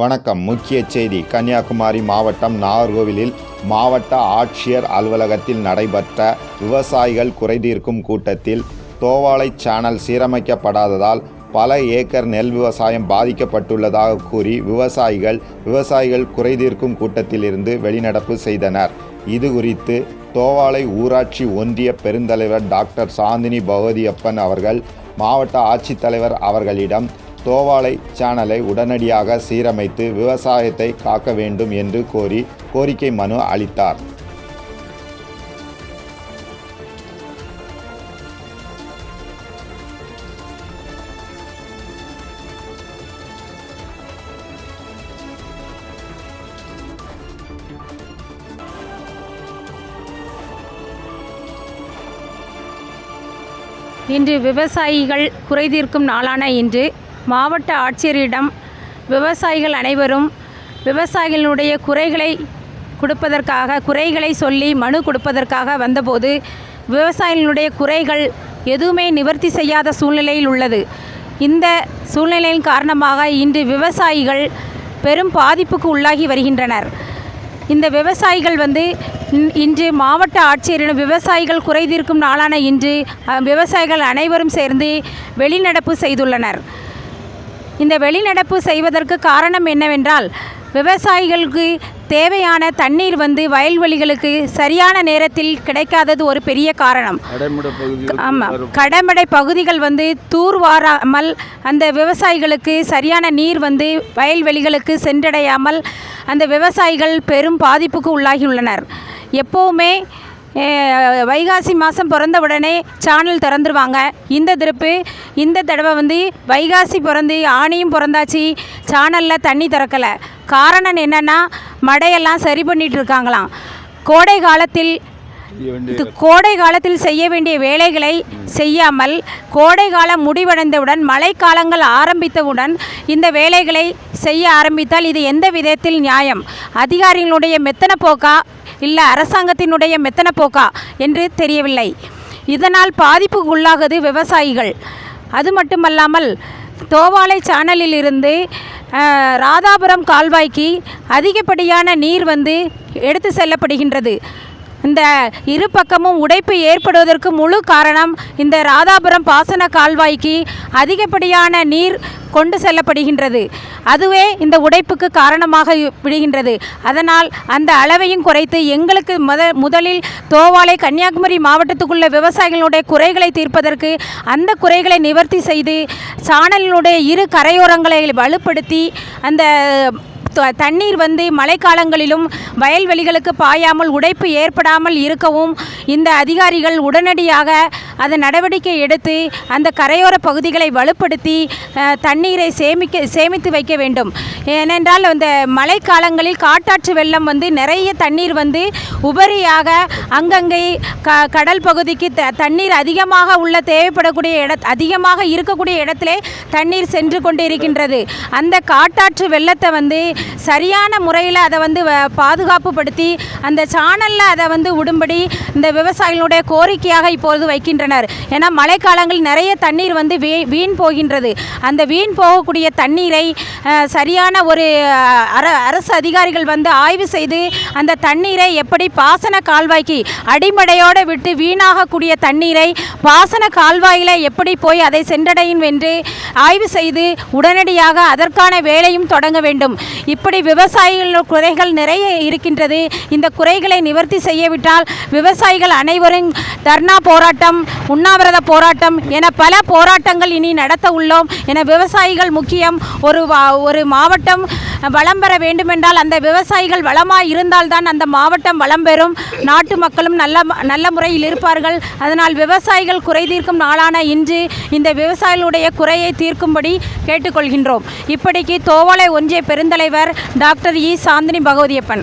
வணக்கம். முக்கிய செய்தி. கன்னியாகுமரி மாவட்டம் நாகர்கோவிலில் மாவட்ட ஆட்சியர் அலுவலகத்தில் நடைபெற்ற விவசாயிகள் குறைதீர்க்கும் கூட்டத்தில் தோவாளை சேனல் சீரமைக்கப்படாததால் பல ஏக்கர் நெல் விவசாயம் பாதிக்கப்பட்டுள்ளதாக கூறி விவசாயிகள் விவசாயிகள் குறைதீர்க்கும் கூட்டத்திலிருந்து வெளிநடப்பு செய்தனர். இது குறித்து தோவாளை ஊராட்சி ஒன்றிய பெருந்தலைவர் டாக்டர் சாந்தினி பகவதியப்பன் அவர்கள் மாவட்ட ஆட்சித்தலைவர் அவர்களிடம் தோவாளை சேனலை உடனடியாக சீரமைத்து விவசாயத்தை காக்க வேண்டும் என்று கோரி கோரிக்கை மனு அளித்தார். இன்று விவசாயிகள் குறைதீர்க்கும் நாளான இன்று மாவட்ட ஆட்சியரிடம் விவசாயிகள் அனைவரும் விவசாயிகளுடைய குறைகளை கொடுப்பதற்காக குறைகளை சொல்லி மனு கொடுப்பதற்காக வந்தபோது விவசாயிகளுடைய குறைகள் எதுவுமே நிவர்த்தி செய்யாத சூழ்நிலையில் உள்ளது. இந்த சூழ்நிலையின் காரணமாக இன்று விவசாயிகள் பெரும் பாதிப்புக்கு உள்ளாகி வருகின்றனர். இந்த விவசாயிகள் வந்து இன்- இன்று மாவட்ட ஆட்சியரிடம் விவசாயிகள் குறைதீர்க்கும் நாளான இன்று விவசாயிகள் அனைவரும் சேர்ந்து வெளிநடப்பு செய்துள்ளனர். இந்த வெளிநடப்பு செய்வதற்கு காரணம் என்னவென்றால் விவசாயிகளுக்கு தேவையான தண்ணீர் வந்து வயல்வெளிகளுக்கு சரியான நேரத்தில் கிடைக்காதது ஒரு பெரிய காரணம். ஆமாம் கடமடை பகுதிகள் வந்து தூர்வாராமல் அந்த விவசாயிகளுக்கு சரியான நீர் வந்து வயல்வெளிகளுக்கு சென்றடையாமல் அந்த விவசாயிகள் பெரும் பாதிப்புக்கு உள்ளாகியுள்ளனர். எப்போவுமே வைகாசி மாதம் பிறந்த உடனே சேனல் திறந்துருவாங்க. இந்த திருப்பு இந்த தடவை வந்து வைகாசி பிறந்து ஆணியும் பிறந்தாச்சு சேனலில் தண்ணி திறக்கலை. காரணம் என்னென்னா மடையெல்லாம் சரி பண்ணிட்டு இருக்காங்களாம். கோடை காலத்தில் கோடை காலத்தில் செய்ய வேண்டிய வேலைகளை செய்யாமல் கோடை காலம் முடிவடைந்தவுடன் மழைக்காலங்கள் ஆரம்பித்தவுடன் இந்த வேலைகளை செய்ய ஆரம்பித்தால் இது எந்த விதத்தில் நியாயம்? அதிகாரிகளுடைய மெத்தன போக்கா? இல்லை அரசாங்கத்தினுடைய மெத்தன போக்கா என்று தெரியவில்லை. இதனால் பாதிப்புக்கு உள்ளாகுது விவசாயிகள். அது மட்டுமல்லாமல் தோவாளை சேனலில் இருந்து ராதாபுரம் கால்வாய்க்கு அதிகப்படியான நீர் வந்து எடுத்து செல்லப்படுகின்றது. இந்த இரு பக்கமும் உடைப்பு ஏற்படுவதற்கு முழு காரணம் இந்த ராதாபுரம் பாசன கால்வாய்க்கு அதிகப்படியான நீர் கொண்டு செல்லப்படுகின்றது. அதுவே இந்த உடைப்புக்கு காரணமாக விடுகின்றது. அதனால் அந்த அளவையும் குறைத்து எங்களுக்கு முத முதலில் தோவாளை கன்னியாகுமரி மாவட்டத்துக்குள்ள விவசாயிகளுடைய குறைகளை தீர்ப்பதற்கு அந்த குறைகளை நிவர்த்தி செய்து சானலினுடைய இரு கரையோரங்களை வலுப்படுத்தி அந்த தண்ணீர் வந்து மழைக்காலங்களிலும் வயல்வெளிகளுக்கு பாயாமல் உடைப்பு ஏற்படாமல் இருக்கவும் இந்த அதிகாரிகள் உடனடியாக அதை நடவடிக்கை எடுத்து அந்த கரையோர பகுதிகளை வலுப்படுத்தி தண்ணீரை சேமிக்க சேமித்து வைக்க வேண்டும். ஏனென்றால் அந்த மழைக்காலங்களில் காட்டாற்று வெள்ளம் வந்து நிறைய தண்ணீர் வந்து உபரியாக அங்கங்கே க கடல் பகுதிக்கு த தண்ணீர் அதிகமாக உள்ள தேவைப்படக்கூடிய இட அதிகமாக இருக்கக்கூடிய இடத்திலே தண்ணீர் சென்று கொண்டு இருக்கின்றது அந்த காட்டாற்று வெள்ளத்தை வந்து சரியான முறையில் அதை வந்து வ- பாதுகாப்புப்படுத்தி அந்த சானலில் அதை வந்து விடும்படி இந்த விவசாயிகளுடைய கோரிக்கையாக இப்போது வைக்கின்றனர். ஏன்னா மழைக்காலங்களில் நிறைய தண்ணீர் வந்து வீ வீண் போகின்றது. அந்த வீண் போகக்கூடிய தண்ணீரை சரியான ஒரு அர அரசு அதிகாரிகள் வந்து ஆய்வு செய்து அந்த தண்ணீரை எப்படி பாசன கால்வாய்க்கு அடிமடையோடு விட்டு வீணாகக்கூடிய தண்ணீரை பாசன கால்வாயில் எப்படி போய் அதை சென்றடையும் என்று ஆய்வு செய்து உடனடியாக அதற்கான வேலையும் தொடங்க வேண்டும். இப்படி விவசாயிகள் குறைகள் நிறைய இருக்கின்றது. இந்த குறைகளை நிவர்த்தி செய்யவிட்டால் விவசாயிகள் அனைவரும் தர்ணா போராட்டம் உண்ணாவிரத போராட்டம் என பல போராட்டங்கள் இனி நடத்த உள்ளோம். என விவசாயிகள் முக்கியம். ஒரு ஒரு மாவட்டம் வளம் பெற வேண்டுமென்றால் அந்த விவசாயிகள் வளமாக இருந்தால்தான் அந்த மாவட்டம் வளம் பெறும். நாட்டு மக்களும் நல்ல ம- நல்ல முறையில் இருப்பார்கள். அதனால் விவசாயிகள் குறை தீர்க்கும் நாளான இன்று இந்த விவசாயிகளுடைய குறையை தீர்க்கும்படி கேட்டுக்கொள்கின்றோம். இப்படிக்கு தோவாளை ஒன்றிய பெருந்தலைவர் டாக்டர் இ. சாந்தினி பகவதியப்பன்.